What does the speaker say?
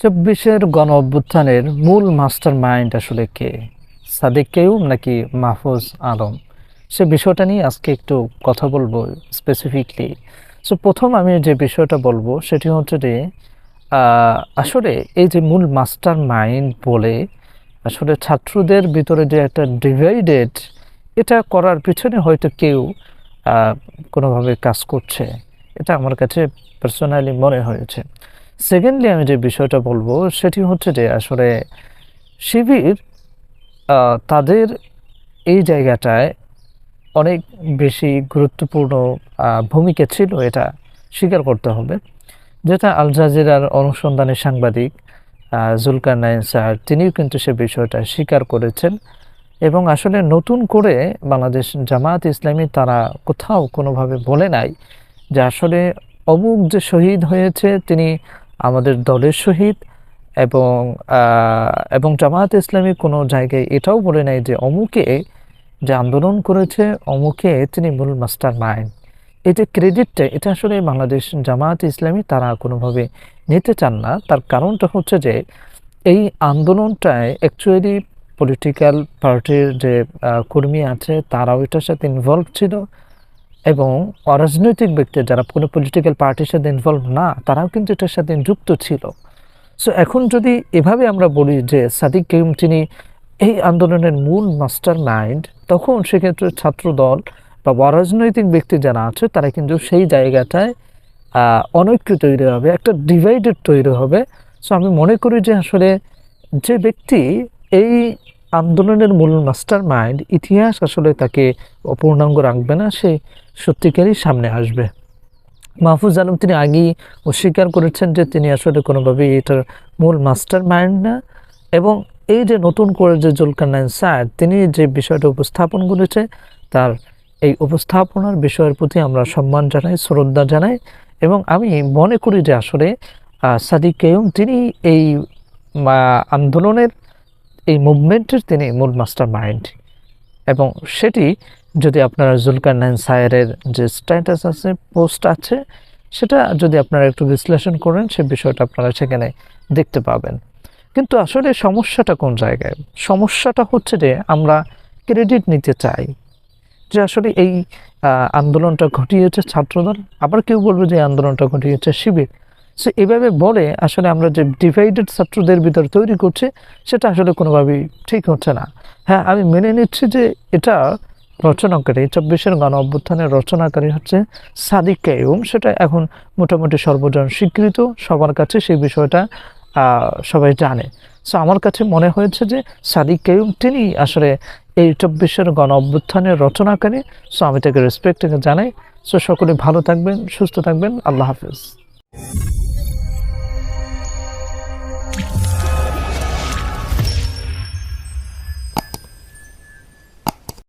চব্বিশের গণ অভ্যুত্থানের মূল মাস্টার মাইন্ড আসলে কে? সাদেক কেউম নাকি মাহফুজ আলম? সে বিষয়টা নিয়ে আজকে একটু কথা বলব স্পেসিফিকলি সো প্রথম আমি যে বিষয়টা বলব সেটি হচ্ছে যে আসলে এই যে মূল মাস্টার মাইন্ড বলে আসলে ছাত্রদের ভিতরে যে একটা ডিভাইডেড এটা করার পিছনে হয়তো কেউ কোনোভাবে কাজ করছে। এটা আমার কাছে পার্সোনালি মনে হয়েছে। সেকেন্ডলি আমি যে বিষয়টা বলব, সেটি হচ্ছে যে আসলে শিবির তাদের এই জায়গাটায় অনেক বেশি গুরুত্বপূর্ণ ভূমিকা ছিল, এটা স্বীকার করতে হবে। যেটা আল জাজিরার অনুসন্ধানী সাংবাদিক জুলকার নাইন স্যার, তিনিও কিন্তু সে বিষয়টা স্বীকার করেছেন। এবং আসলে নতুন করে বাংলাদেশ জামায়াত ইসলামী তারা কোথাও কোনোভাবে বলে নাই যে আসলে অমুক যে শহীদ হয়েছে, তিনি আমাদের দলের শহীদ এবং এবং জামায়াত ইসলামী কোনো জায়গায় এটাও বলে নাই যে অমুকে যে আন্দোলন করেছে, অমুকে তিনি মূল মাস্টার মাইন্ড এই যে ক্রেডিটটা, এটা আসলে বাংলাদেশ জামায়াত ইসলামী তারা কোনোভাবে নিতে চান না। তার কারণটা হচ্ছে যে এই আন্দোলনটায় অ্যাকচুয়ালি পলিটিক্যাল পার্টির যে কর্মী আছে, তারাও এটার সাথে ইনভলভ ছিল। এবং অরাজনৈতিক ব্যক্তি যারা কোনো পলিটিক্যাল পার্টির সাথে ইনভলভ না, তারাও কিন্তু এটার সাথে যুক্ত ছিল। সো এখন যদি এভাবে আমরা বলি যে সাদিক কেউম তিনি এই আন্দোলনের মূল মাস্টার মাইন্ড তখন সেক্ষেত্রে ছাত্রদল বা অরাজনৈতিক ব্যক্তি যারা আছে, তারা কিন্তু সেই জায়গাটায় অনৈক্য তৈরি হবে, একটা ডিভাইডেড তৈরি হবে। সো আমি মনে করি যে আসলে যে ব্যক্তি এই আন্দোলনের মূল মাস্টার মাইন্ড ইতিহাস আসলে তাকে অপূর্ণাঙ্গ রাখবে না, সে সত্যিকারই সামনে আসবে। মাহফুজ আলম তিনি আগেই অস্বীকার করেছেন যে তিনি আসলে কোনোভাবেই এটার মূল মাস্টার মাইন্ড না এবং এই যে নতুন করে যে জুলকারনাইন স্যার তিনি যে বিষয়টা উপস্থাপন করেছে, তার এই উপস্থাপনার বিষয়ের প্রতি আমরা সম্মান জানাই, শ্রদ্ধা জানাই এবং আমি মনে করি যে আসলে সাদিক কেয়ুম তিনি এই আন্দোলনের মুভমেন্টের তিনি মূল মাস্টার মাইন্ড এবং সেটি যদি আপনারা জুলকার নাইন সায়েরের যে স্ট্যাটাস আছে, পোস্ট আছে, সেটা যদি আপনারা একটু বিশ্লেষণ করেন, সে বিষয়টা আপনারা সেখানে দেখতে পাবেন। কিন্তু আসলে সমস্যাটা কোন জায়গায়? সমস্যাটা হচ্ছে যে আমরা ক্রেডিট নিতে চাই। যে আসলে এই আন্দোলনটা ঘটিয়েছে ছাত্রদল, আবার কেউ বলবে যে আন্দোলনটা ঘটিয়েছে শিবির। সো এভাবে বলে আসলে আমরা যে ডিভাইডেড ছাত্রদের ভিতর তৈরি করছি, সেটা আসলে কোনোভাবেই ঠিক হচ্ছে না। হ্যাঁ আমি মেনে নিচ্ছি যে এটা রচনাকারী, চব্বিশের গণ অভ্যুত্থানের রচনাকারী হচ্ছে সাদিক কাইম সেটা এখন মোটামুটি সর্বজন স্বীকৃত, সবার কাছে সেই বিষয়টা সবাই জানে। সো আমার কাছে মনে হয়েছে যে সাদিক কাইম তিনি আসলে এই চব্বিশের গণ অভ্যুত্থানের রচনাকারী। সো আমি তাকে রেসপেক্ট জানাই। সো সকলে ভালো থাকবেন, সুস্থ থাকবেন। আল্লাহ হাফিজ। you.